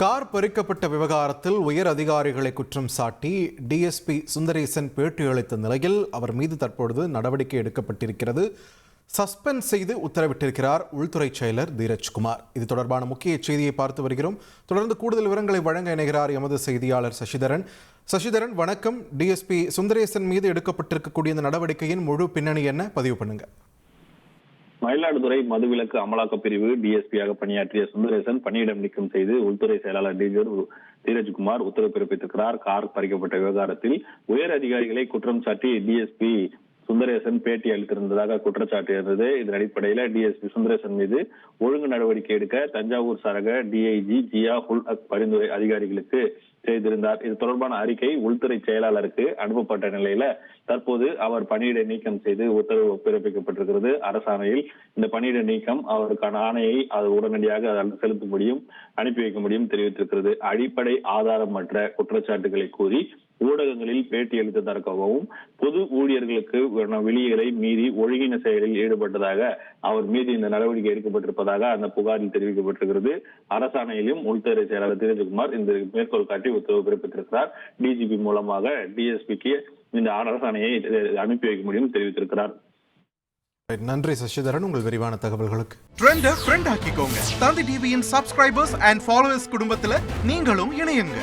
Car பறிக்கப்பட்ட விவகாரத்தில் உயர் அதிகாரிகளை குற்றம் சாட்டி டிஎஸ்பி சுந்தரேசன் பேட்டி அளித்த நிலையில் அவர் மீது தற்பொழுது நடவடிக்கை எடுக்கப்பட்டிருக்கிறது. சஸ்பெண்ட் செய்து உத்தரவிட்டிருக்கிறார் உள்துறை செயலர் தீரஜ்குமார். இது தொடர்பான முக்கிய செய்தியை பார்த்து வருகிறோம். தொடர்ந்து கூடுதல் விவரங்களை வழங்க இணைகிறார் எமது செய்தியாளர் சசிதரன். சசிதரன் வணக்கம். டிஎஸ்பி சுந்தரேசன் மீது எடுக்கப்பட்டிருக்கக்கூடிய இந்த நடவடிக்கையின் முழு பின்னணி என்ன? பதிவு பண்ணுங்கள் மயிலாடுதுறை மதுவிலக்கு அமலாக்க பிரிவு டிஎஸ்பியாக பணியாற்றிய சுந்தரேசன் பணியிடம் நீக்கம் செய்து உள்துறை செயலாளர் டிஜர் தீரஜ்குமார் உத்தரவு பிறப்பித்திருக்கிறார். கார் பறிக்கப்பட்ட விவகாரத்தில் உயர் அதிகாரிகளை குற்றம் சாட்டி டிஎஸ்பி சுந்தரேசன் பேட்டி அளித்திருந்ததாக குற்றச்சாட்டு இருந்தது. இதன் அடிப்படையில டிஎஸ்பி சுந்தரேசன் மீது ஒழுங்கு நடவடிக்கை எடுக்க தஞ்சாவூர் சரக டிஐஜி ஜியா உல் அக் பரிந்துரை அதிகாரிகளுக்கு செய்திருந்தார். இது தொடர்பான அறிக்கை உள்துறை செயலாளருக்கு அனுப்பப்பட்ட நிலையில தற்போது அவர் பணியிட நீக்கம் செய்து உத்தரவு பிறப்பிக்கப்பட்டிருக்கிறது. அரசாணையில் இந்த பணியிட நீக்கம் அவருக்கான ஆணையை அது உடனடியாக செலுத்த முடியும் அனுப்பி வைக்க முடியும் தெரிவித்திருக்கிறது. அடிப்படை ஆதாரமற்ற குற்றச்சாட்டுகளை கூறி ஊடகங்கள் பேட்டி அளித்ததற்காகவும் பொது ஊழியர்களுக்கு விழிகளை மீறி ஒழுங்கின செயலில் ஈடுபட்டதாக அவர் மீது இந்த நடவடிக்கை எடுக்கப்பட்டிருப்பதாக அந்த புகாரில் தெரிவிக்கப்பட்டிருக்கிறது. அரசாணையிலும் உள்துறை செயலாளர் தீரஜ்குமார் இந்த மேற்கோள் காட்டி உத்தரவு பிறப்பித்திருக்கிறார். டிஜிபி மூலமாக டிஎஸ்பிக்கு இந்த அரசாணையை அனுப்பி வைக்க முடியும் தெரிவித்திருக்கிறார். நன்றி சசிதரன் உங்கள் விரிவான தகவல்களுக்கு. ட்ரெண்ட ஃப்ரெண்ட் ஆக்கிக்கோங்க. தந்தி டிவியின் சப்ஸ்கிரைபர்ஸ் அண்ட் ஃபாலோவர்ஸ் குடும்பத்துல நீங்களும் இணையுங்க.